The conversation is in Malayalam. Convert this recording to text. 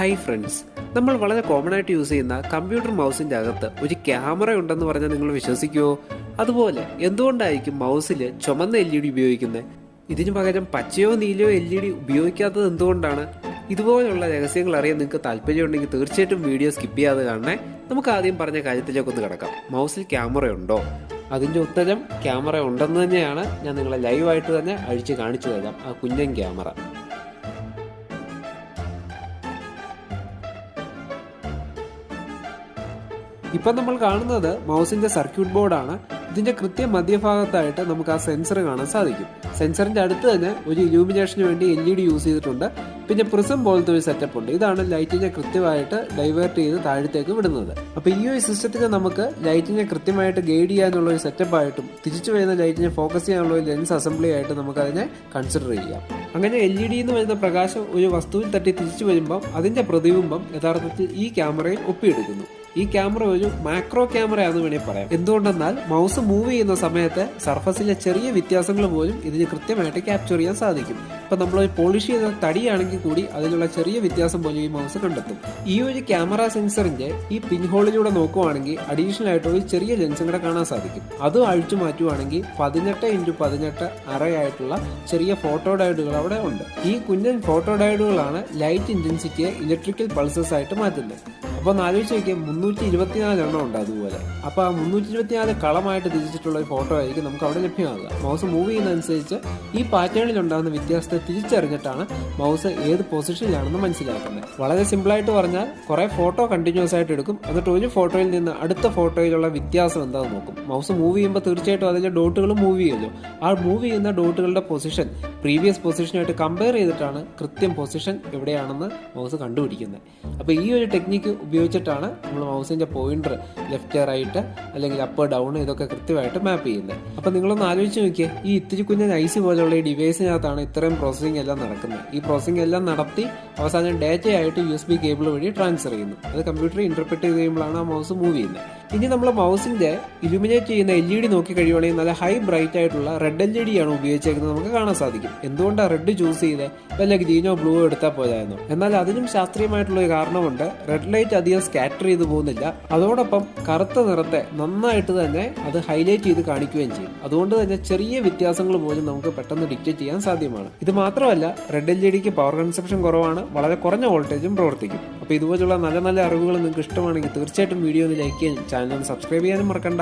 Hi friends. നമ്മൾ വളരെ കോമൺ ആയിട്ട് യൂസ് ചെയ്യുന്ന കമ്പ്യൂട്ടർ മൗസിന്റെ അകത്ത് ഒരു ക്യാമറ ഉണ്ടെന്ന് പറഞ്ഞാൽ നിങ്ങൾ വിശ്വസിക്കുമോ അതുപോലെ എന്തുകൊണ്ടായിരിക്കും മൗസിൽ ചുമന്ന എൽ ഇ ഡി ഉപയോഗിക്കുന്നത്? ഇതിനു പകരം പച്ചയോ നീലയോ എൽ ഇ ഡി ഉപയോഗിക്കാത്തത് എന്തുകൊണ്ടാണ്? ഇതുപോലെയുള്ള രഹസ്യങ്ങൾ അറിയാൻ നിങ്ങൾക്ക് താല്പര്യമുണ്ടെങ്കിൽ തീർച്ചയായിട്ടും വീഡിയോ സ്കിപ്പ് ചെയ്യാതെ കാണണേ. നമുക്ക് ആദ്യം പറഞ്ഞ കാര്യത്തിലേക്ക് ഒന്ന് കിടക്കാം. മൗസിൽ ക്യാമറ ഉണ്ടോ? അതിന്റെ ഉത്തരം ക്യാമറ ഉണ്ടെന്ന് തന്നെയാണ്. ഞാൻ നിങ്ങളെ ലൈവായിട്ട് തന്നെ അഴിച്ച് കാണിച്ചു തരാം. ആ കുഞ്ഞൻ ക്യാമറ ഇപ്പം നമ്മൾ കാണുന്നത് മൗസിന്റെ സർക്യൂട്ട് ബോർഡാണ്. ഇതിന്റെ കൃത്യ മധ്യഭാഗത്തായിട്ട് നമുക്ക് ആ സെൻസർ കാണാൻ സാധിക്കും. സെൻസറിന്റെ അടുത്ത് തന്നെ ഒരു ഇലൂമിനേഷന് വേണ്ടി എൽ ഇ ഡി യൂസ് ചെയ്തിട്ടുണ്ട്. പിന്നെ പ്രിസം പോലത്തെ ഒരു സെറ്റപ്പ് ഉണ്ട്. ഇതാണ് ലൈറ്റിനെ കൃത്യമായിട്ട് ഡൈവേർട്ട് ചെയ്ത് താഴത്തേക്ക് വിടുന്നത്. അപ്പോൾ ഈ ഒരു സിസ്റ്റത്തിന് നമുക്ക് ലൈറ്റിനെ കൃത്യമായിട്ട് ഗൈഡ് ചെയ്യാനുള്ള ഒരു സെറ്റപ്പ് ആയിട്ടും തിരിച്ചു വരുന്ന ലൈറ്റിനെ ഫോക്കസ് ചെയ്യാനുള്ള ഒരു ലെൻസ് അസംബ്ലി ആയിട്ട് നമുക്ക് അതിനെ കൺസിഡർ ചെയ്യാം. അങ്ങനെ എൽ ഇ ഡിന്ന് വരുന്ന പ്രകാശം ഒരു വസ്തുവിൽ തട്ടി തിരിച്ചു വരുമ്പം അതിന്റെ പ്രതിബിംബം യഥാർത്ഥത്തിൽ ഈ ക്യാമറയിൽ ഒപ്പിയെടുക്കുന്നു. ഈ ക്യാമറ ഒരു മാക്രോ ക്യാമറയാണെന്ന് വേണമെങ്കിൽ പറയാം. എന്തുകൊണ്ടെന്നാൽ മൗസ് മൂവ് ചെയ്യുന്ന സമയത്ത് സർഫസിലെ ചെറിയ വ്യത്യാസങ്ങൾ പോലും ഇതിന് കൃത്യമായിട്ട് ക്യാപ്ചർ ചെയ്യാൻ സാധിക്കും. ഇപ്പൊ നമ്മൾ പോളിഷ് ചെയ്ത തടിയാണെങ്കിൽ കൂടി അതിലുള്ള ചെറിയ വ്യത്യാസം പോലും ഈ മൗസ് കണ്ടെത്തും. ഈ ഒരു ക്യാമറ സെൻസറിന്റെ ഈ പിൻഹോളിലൂടെ നോക്കുവാണെങ്കിൽ അഡീഷണൽ ആയിട്ട് ഒരു ചെറിയ ലെൻസും കൂടെ കാണാൻ സാധിക്കും. അത് അഴിച്ചു മാറ്റുവാണെങ്കിൽ പതിനെട്ട് ഇന്റു പതിനെട്ട് അറയായിട്ടുള്ള ചെറിയ ഫോട്ടോ ഡയോഡുകൾ അവിടെ ഉണ്ട്. ഈ കുഞ്ഞൻ ഫോട്ടോ ഡയോഡുകളാണ് ലൈറ്റ് ഇന്റൻസിറ്റിയെ ഇലക്ട്രിക്കൽ പൾസസ് ആയിട്ട് മാറ്റുന്നത്. അപ്പോൾ ഒന്ന് മുന്നൂറ്റി ഇരുപത്തിനാല് എണ്ണം ഉണ്ട് അതുപോലെ. അപ്പോൾ ആ മുന്നൂറ്റി ഇരുപത്തിനാല് കളമായിട്ട് തിരിച്ചിട്ടുള്ള ഒരു ഫോട്ടോ ആയിരിക്കും നമുക്ക് അവിടെ ലഭ്യമാകുക മൗസ് മൂവ് ചെയ്യുന്നതനുസരിച്ച് ഈ പാറ്റേണിൽ ഉണ്ടാകുന്ന വ്യത്യാസത്തെ തിരിച്ചറിഞ്ഞിട്ടാണ് മൗസ് ഏത് പൊസിഷനിലാണെന്ന് മനസ്സിലാക്കുന്നത്. വളരെ സിമ്പിളായിട്ട് പറഞ്ഞാൽ കുറേ ഫോട്ടോ കണ്ടിന്യൂസ് ആയിട്ട് എടുക്കും. എന്നിട്ട് ഒരു ഫോട്ടോയിൽ നിന്ന് അടുത്ത ഫോട്ടോയിലുള്ള വ്യത്യാസം എന്താണെന്ന് നോക്കും. മൗസ് മൂവ് ചെയ്യുമ്പോൾ തീർച്ചയായിട്ടും അതിലെ ഡോട്ടുകൾ മൂവ് ചെയ്യുമല്ലോ. ആ മൂവ് ചെയ്യുന്ന ഡോട്ടുകളുടെ പൊസിഷൻ പ്രീവിയസ് പൊസിഷനായിട്ട് കമ്പയർ ചെയ്തിട്ടാണ് കൃത്യം പൊസിഷൻ എവിടെയാണെന്ന് മൗസ് കണ്ടുപിടിക്കുന്നത്. അപ്പോൾ ഈ ഒരു ടെക്നിക്ക് ഉപയോഗിച്ചിട്ടാണ് നമ്മൾ മൗസിന്റെ പോയിന്റർ ലെഫ്റ്റ് റൈറ്റ് അല്ലെങ്കിൽ അപ്പ് ഡൗൺ ഇതൊക്കെ കൃത്യമായിട്ട് മാപ്പ് ചെയ്യുന്നത് അപ്പോൾ നിങ്ങളൊന്ന് ആലോചിച്ച് നോക്കിയേ ഈ ഇത്തിരി കുഞ്ഞൻ ഐസ് പോലെയുള്ള ഈ ഡിവൈസിനകത്താണ് ഇത്രയും പ്രോസസ്സിംഗ് എല്ലാം നടക്കുന്നത്. ഈ പ്രോസസ്സിംഗ് എല്ലാം നടത്തി അവസാനം ഡാറ്റയായിട്ട് യു എസ് ബി കേബിൾ വഴി ട്രാൻസ്ഫർ ചെയ്യുന്നു. അത് കമ്പ്യൂട്ടർ ഇന്റർപ്രറ്റ് ചെയ്ത് കഴിയുമ്പോഴാണ് ആ മൗസ് മൂവ് ചെയ്യുന്നത് ഇനി നമ്മൾ മൗസിന്റെ ഇലുമിനേറ്റ് ചെയ്യുന്ന എൽ ഇ ഡി നോക്കി കഴിയുവാണെങ്കിൽ നല്ല ഹൈ ബ്രൈറ്റ് ആയിട്ടുള്ള റെഡ് എൽ ഇ ഡി ആണ് ഉപയോഗിച്ചേക്കുന്നത് നമുക്ക് കാണാൻ സാധിക്കും. എന്തുകൊണ്ടാണ് റെഡ് ചൂസ് ചെയ്ത്? വല്ല ഗ്രീനോ ബ്ലൂ എടുത്താൽ പോയായിരുന്നു എന്നാൽ അതിനും ശാസ്ത്രീയമായിട്ടുള്ള ഒരു കാരണമുണ്ട്. റെഡ് ലൈറ്റ് അധികം സ്കാറ്റർ ചെയ്തു പോകുന്നില്ല. അതോടൊപ്പം കറുത്ത നിറത്തെ നന്നായിട്ട് തന്നെ അത് ഹൈലൈറ്റ് ചെയ്ത് കാണിക്കുകയും ചെയ്യും. അതുകൊണ്ട് തന്നെ ചെറിയ വ്യത്യാസങ്ങൾ പോലും നമുക്ക് പെട്ടെന്ന് ഡിക്റ്റേറ്റ് ചെയ്യാൻ സാധ്യമാണ്. ഇത് മാത്രമല്ല റെഡ് എൽ ഇ ഡിക്ക് പവർ കൺസപ്ഷൻ കുറവാണ്. വളരെ കുറഞ്ഞ വോൾട്ടേജും പ്രവർത്തിക്കും. അപ്പോൾ ഇതുപോലുള്ള നല്ല നല്ല അറിവുകൾ നിങ്ങൾക്ക് ഇഷ്ടമാണെങ്കിൽ തീർച്ചയായിട്ടും വീഡിയോ ഒന്ന് ലൈക്ക് ചെയ്യാനും ചാനൽ ഒന്ന് സബ്സ്ക്രൈബ് ചെയ്യാനും മറക്കണ്ട.